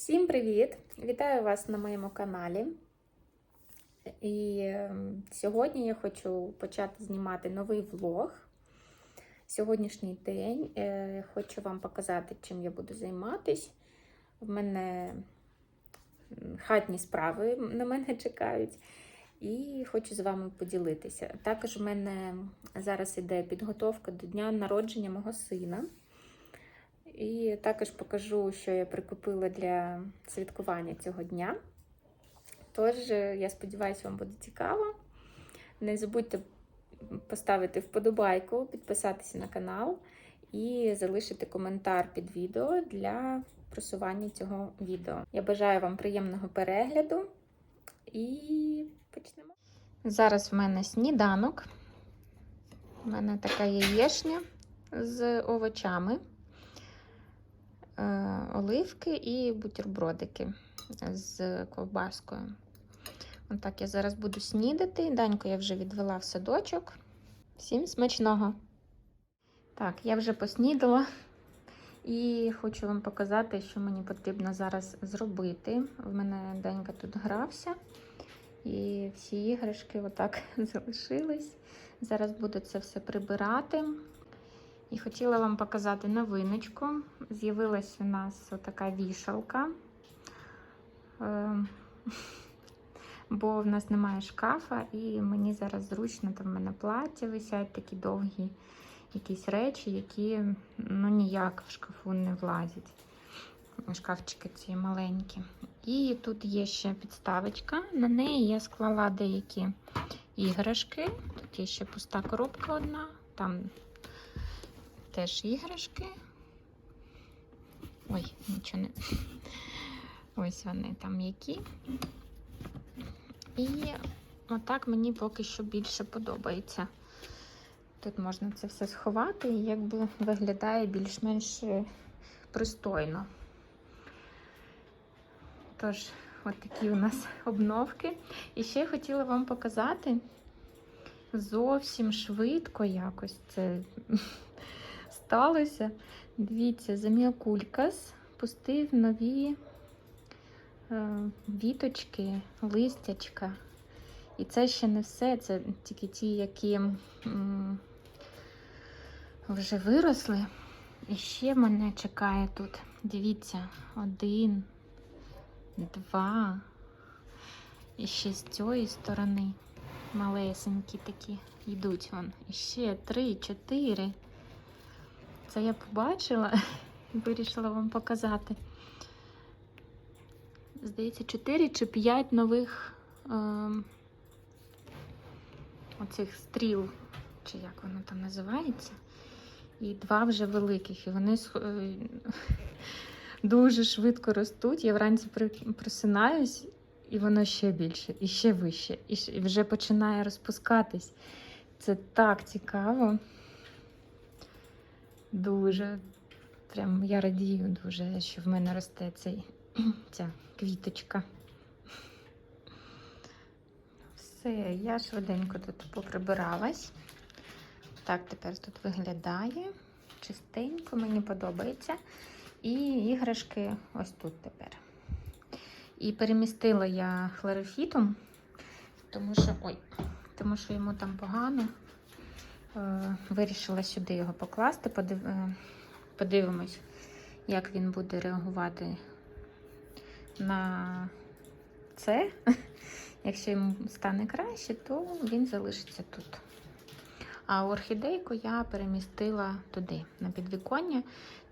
Всім привіт! Вітаю вас на моєму каналі. І ем, сьогодні я хочу почати знімати новий влог. Сьогоднішній день е, хочу вам показати, чим я буду займатись. В мене хатні справи на мене чекають. І хочу з вами поділитися. Також в мене зараз іде підготовка до дня народження мого сина. І також покажу, що я прикупила для святкування цього дня. Тож, е, я сподіваюся, вам буде цікаво. Не забудьте поставити вподобайку, підписатися на канал і залишити коментар під відео для просування цього відео. Я бажаю вам приємного перегляду і почнемо. Зараз в мене сніданок. У мене така яєшня з овочами. Е, оливки і бутербродики з ковбаскою. Отак я зараз буду снідати. Даньку я вже відвела в садочок. Всім смачного! Так, я вже поснідала і хочу вам показати, що мені потрібно зараз зробити. В мене Данька тут грався, і всі іграшки отак залишились. Зараз буду це все прибирати. І хотіла вам показати новиночку. З'явилась у нас така вішалка, Е, бо в нас немає шкафа, і мені зараз зручно, там в мене плаття висять такі довгі якісь речі, які ну, ніяк в шкафу не влазять. Шкафчики ці маленькі. І тут є ще підставочка. На неї я склала деякі іграшки. Тут є ще пуста коробка одна. Там теж іграшки. Ой, нічого не. Ось вони там які. І отак мені поки що більше подобається. Тут можна це все сховати і якби виглядає більш-менш е, пристойно. Тож, от у нас обновки. І ще я хотіла вам показати зовсім швидко якось це сталося. Дивіться, Заміакулькас пустив нові е, віточки, листячка. І це ще не все, це тільки ті, які м, вже виросли. І ще мене чекає тут. Дивіться, один, два. І ще з цієї сторони малесенькі такі йдуть вон. І ще три, чотири. Це я побачила і вирішила вам показати. Здається, 4 чи 5 нових е, оцих стріл, чи як воно там називається. І два вже великих. І вони е, дуже швидко ростуть. Я вранці просинаюсь, і воно ще більше, і ще вище, і, вже починає розпускатись. Це так цікаво. Дуже. Прям я радію дуже, що в мене росте цей, ця квіточка. Все, я швиденько тут поприбиралась. Так, тепер тут виглядає чистенько, мені подобається. І іграшки ось тут тепер. І перемістила я хлорофітом, тому що ой, тому що йому там погано. Е, Вирішила сюди його покласти. Е, Подивимось, як він буде реагувати на це. Якщо йому стане краще, то він залишиться тут. А орхідейку я перемістила туди, на підвіконня,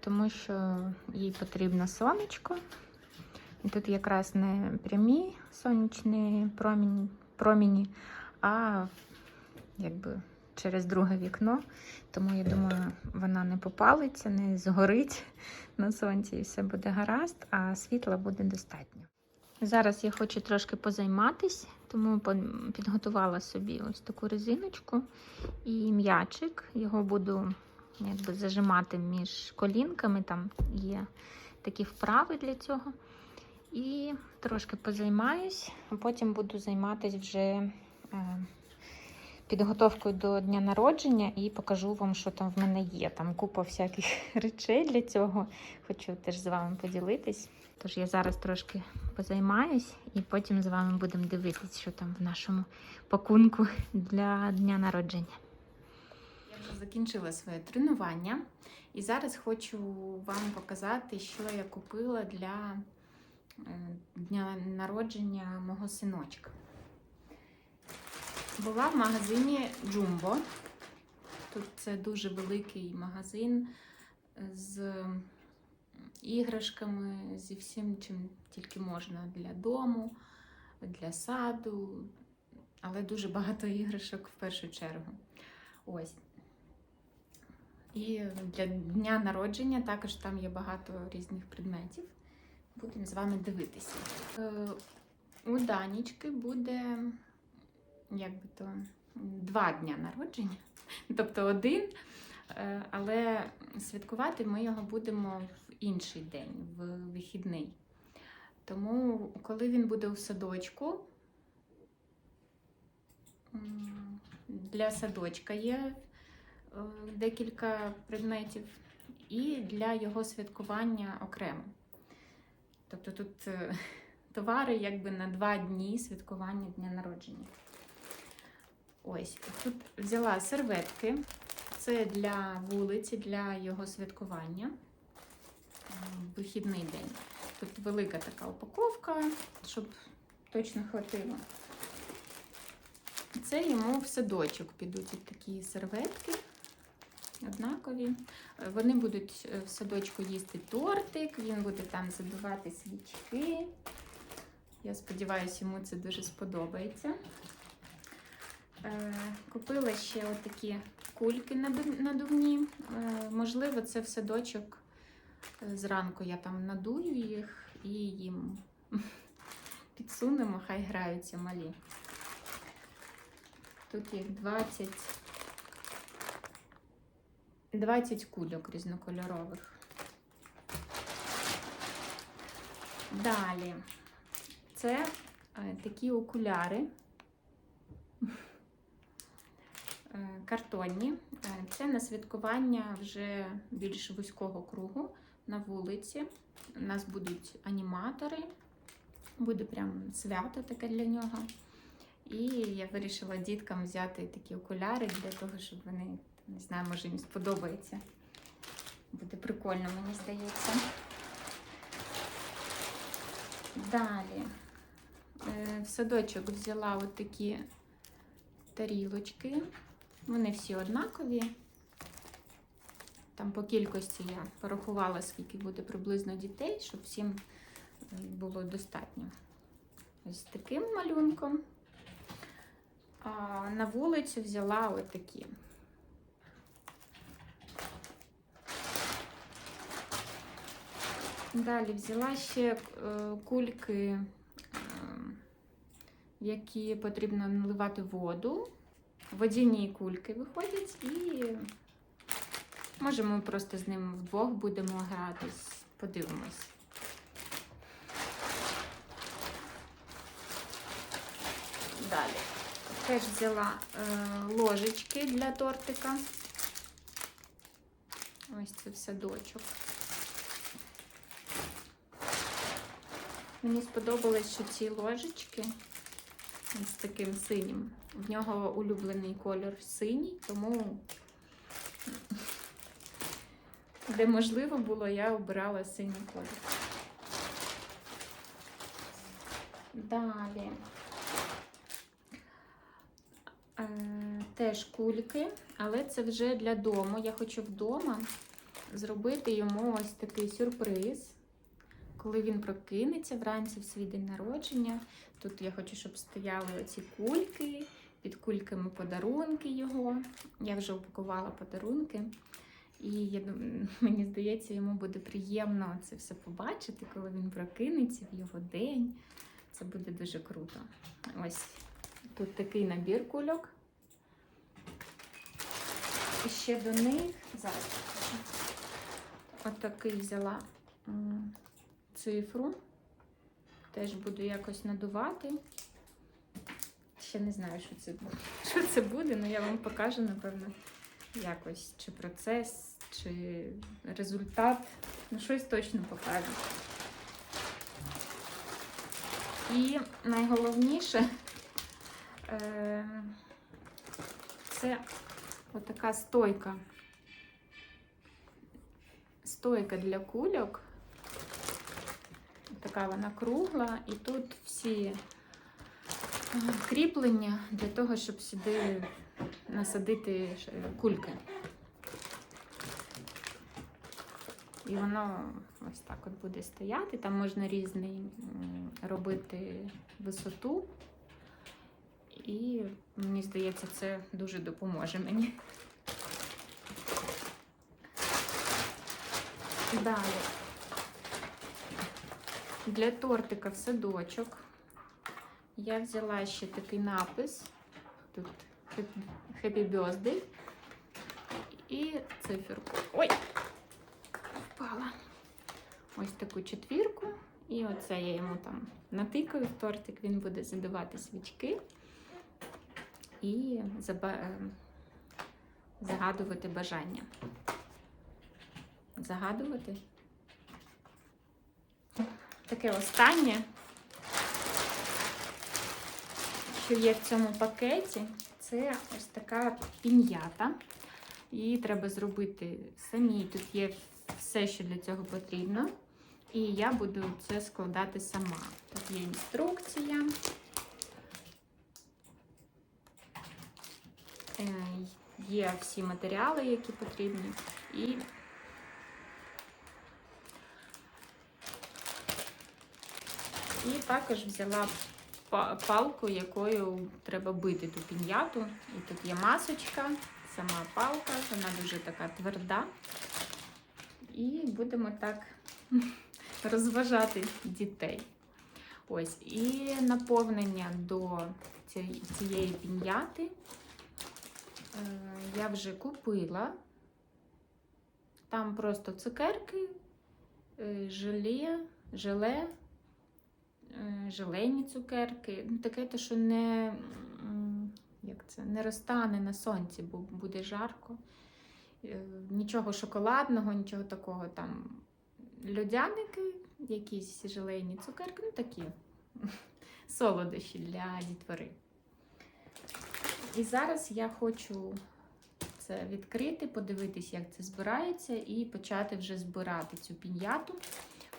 тому що їй потрібно сонечко. І тут якраз не прямі сонячні проміні, проміні а якби через друге вікно. Тому я думаю, вона не попалиться, не згорить на сонці і все буде гаразд, а світла буде достатньо. Зараз я хочу трошки позайматись, тому підготувала собі ось таку резиночку і м'ячик. Його буду якби зажимати між колінками, там є такі вправи для цього. І трошки позаймаюсь, а потім буду займатися вже е, підготовкою до дня народження і покажу вам, що там в мене є. Там купа всяких речей для цього. Хочу теж з вами поділитись. Тож я зараз трошки позаймаюсь і потім з вами будемо дивитись, що там в нашому пакунку для дня народження. Я вже закінчила своє тренування і зараз хочу вам показати, що я купила для е, дня народження мого синочка. Була в магазині Jumbo. Тут це дуже великий магазин з іграшками, зі всім, чим тільки можна для дому, для саду, але дуже багато іграшок в першу чергу. Ось. І для дня народження також там є багато різних предметів. Будемо з вами дивитися. Е, У Данічки буде як би то, два дня народження, тобто один, е, але святкувати ми його будемо в інший день, в вихідний. Тому, коли він буде у садочку, для садочка є е, декілька предметів, і для його святкування окремо. Тобто тут е, товари якби на два дні святкування дня народження. Ось, тут взяла серветки. Це для вулиці, для його святкування. Вихідний день. Тут велика така упаковка, щоб точно хватило. Це йому в садочок підуть от такі серветки однакові. Е, Вони будуть е, в садочку їсти тортик, він буде там забивати свічки. Я сподіваюся, йому це дуже сподобається. Е, Купила ще отакі кульки надувні. Е, Можливо, це в садочок е, зранку я там надую їх і їм підсунемо, хай граються малі. Тут їх 20, 20 кульок різнокольорових. Далі це такі окуляри. Е, картонні. Е, Це на святкування вже більш вузького кругу на вулиці. У нас будуть аніматори, буде прям свято таке для нього. І я вирішила діткам взяти такі окуляри для того, щоб вони, не знаю, може їм сподобається. Буде прикольно, мені здається. Далі е, в садочок взяла от такі тарілочки. Вони всі однакові. Там по кількості я порахувала, скільки буде приблизно дітей, щоб всім е, було достатньо. Ось таким малюнком. А на вулицю взяла отакі. Далі взяла ще е, кульки, е, які потрібно наливати воду. Водяні кульки виходять, і може ми просто з ним вдвох будемо гратись, подивимось. Далі. Теж взяла е, ложечки для тортика. Ось це садочок. Мені сподобалось, що ці ложечки з таким синім. В нього улюблений кольор синій, тому де можливо було, я обирала синій колір. Далі. Е, теж кульки, але це вже для дому. Я хочу вдома зробити йому ось такий сюрприз. Коли він прокинеться вранці в свій день народження, тут я хочу, щоб стояли ці кульки, під кульками подарунки його. Я вже упакувала подарунки. І я, мені здається, йому буде приємно це все побачити, коли він прокинеться в його день. Це буде дуже круто. Ось тут такий набір кульок. І ще до них зараз. Отакий взяла цифру. Теж буду якось надувати. ще не знаю, що це, бу- що це буде, але я вам покажу, напевно, якось, чи процес, чи результат. Ну, щось точно покажу. І найголовніше е, це отака стойка. Стойка для кульок. Така вона кругла, і тут всі е, кріплення для того, щоб сюди насадити кульки. І воно ось так от буде стояти. Там можна різний робити висоту. І мені здається, це дуже допоможе мені. Далі. Для тортика в садочок я взяла ще такий напис. Тут Happy- Birthday. І циферку. Ой! Впала. Ось таку четвірку. І оце я йому там натикаю в тортик, він буде задавати свічки і загадувати бажання. Загадувати. Таке останнє, що є в цьому пакеті, це ось така пін'ята. Її треба зробити самі. Тут є все, що для цього потрібно. І я буду це складати сама. Тут є інструкція. Е, Є всі матеріали, які потрібні. І І також взяла палку, якою треба бити ту пін'яту. І тут є масочка, сама палка, вона дуже така тверда. І будемо так розважати дітей. Ось, і наповнення до цієї, пін'яти е, я вже купила. Там просто цукерки, е, желе, желе, желейні цукерки. Ну, таке, те, що не, як це, не розтане на сонці, бо буде жарко. Е, Нічого шоколадного, нічого такого там. Льодяники, якісь желейні цукерки, ну такі солодощі для дітвори. І зараз я хочу це відкрити, подивитись, як це збирається, і почати вже збирати цю пін'яту.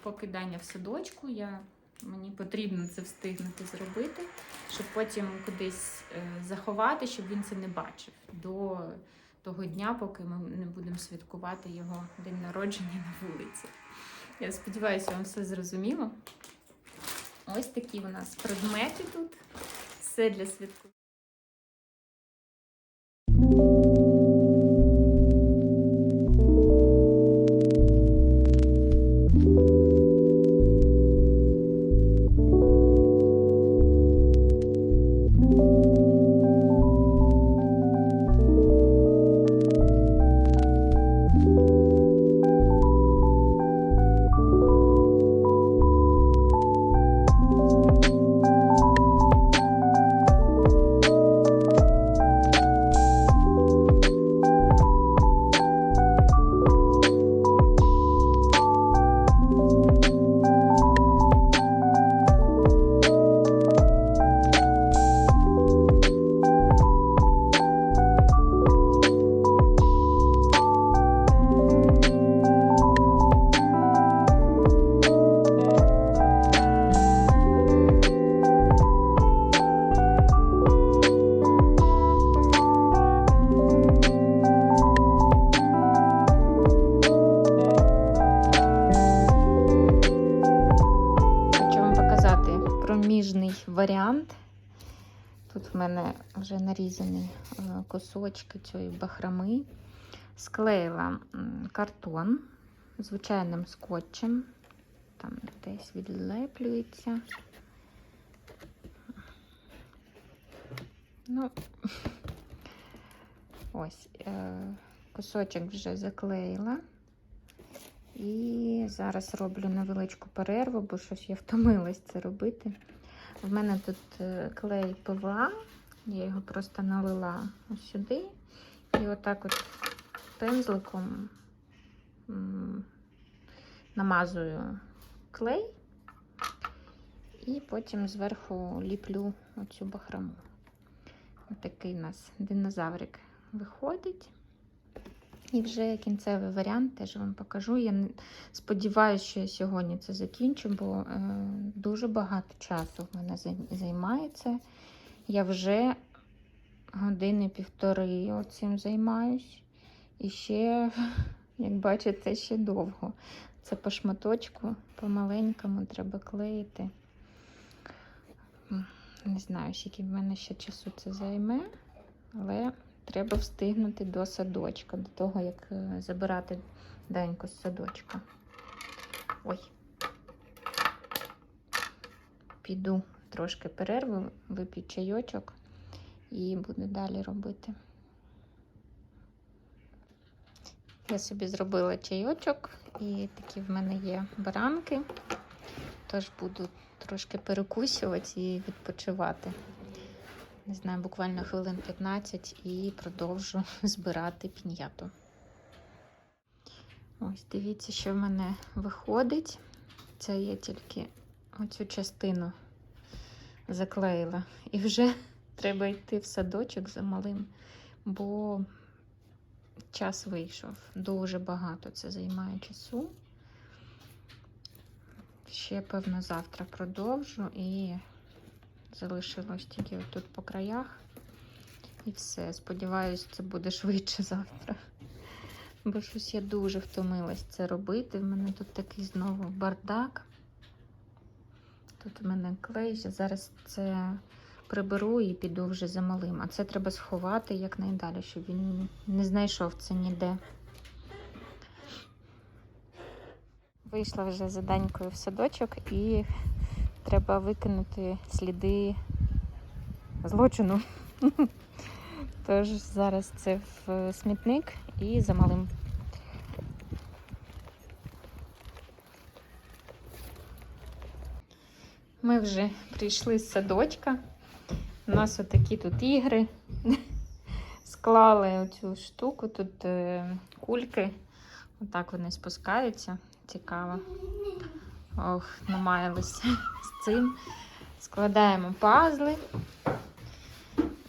Покидання в садочку. Я, мені потрібно це встигнути зробити, щоб потім кудись е, заховати, щоб він це не бачив до того дня, поки ми не будемо святкувати його день народження на вулиці. Я сподіваюся, вам все зрозуміло. Ось такі у нас предмети тут. Все для святкування. Вже нарізані е, кусочки цієї бахрами. Склеїла картон звичайним скотчем. Там десь відлеплюється. Ну, ось е, кусочок вже заклеїла. І зараз роблю невеличку перерву, бо щось я втомилась це робити. В мене тут е, клей ПВА Я його просто налила сюди. І отак от пензликом намазую клей. І потім зверху ліплю оцю бахрому. Отакий у нас динозаврик виходить. І вже кінцевий варіант теж вам покажу. Я сподіваюся, що я сьогодні це закінчу, бо е, дуже багато часу в мене зай- займає це. Я вже години півтори оцим займаюсь. І ще, як бачите, ще довго. Це по шматочку, по-маленькому треба клеїти. Не знаю, скільки в мене ще часу це займе, але треба встигнути до садочка, до того, як е, забирати Даньку з садочка. Ой. Піду трошки перерву, вип'ю чайочок і буду далі робити. Я собі зробила чайочок, і такі в мене є баранки. Тож буду трошки перекусювати і відпочивати. Не знаю, буквально хвилин 15 і продовжу збирати пін'яту. Ось, дивіться, що в мене виходить. Це я тільки оцю частину заклеїла. І вже треба йти в садочок за малим, бо час вийшов. Дуже багато це займає часу. Ще, певно, завтра продовжу і залишилось тільки тут по краях. І все. Сподіваюсь, це буде швидше завтра. Бо щось я дуже втомилась це робити. В мене тут такий знову бардак. Тут у мене клей. Зараз це приберу і піду вже за малим. А це треба сховати якнайдалі, щоб він не знайшов це ніде. Вийшла вже за Данькою в садочок і треба викинути сліди злочину. Тож зараз це в смітник і за малим. Ми вже прийшли з садочка. У нас отакі тут ігри. Склали оцю штуку, тут е, кульки. Отак вони спускаються. Цікаво. Ох, намаялися з цим. Складаємо пазли.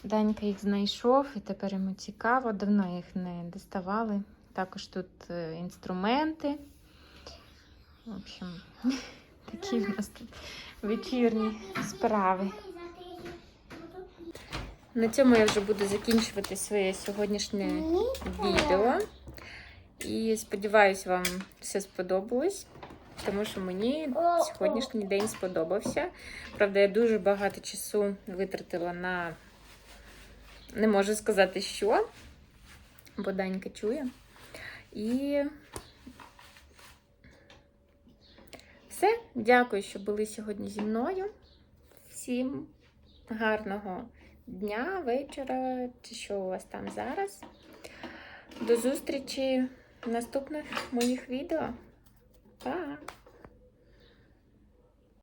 Данька їх знайшов, і тепер йому цікаво. Давно їх не доставали. Також тут е, інструменти. В общем, такі в нас тут вечірні справи. На цьому я вже буду закінчувати своє сьогоднішнє відео. І сподіваюся, вам все сподобалось, тому що мені сьогоднішній день сподобався. Правда, я дуже багато часу витратила на не можу сказати, що, бо Данька чує. І все. Дякую, що були сьогодні зі мною. Всім гарного дня, вечора, чи що у вас там зараз. До зустрічі в наступних моїх відео. Па!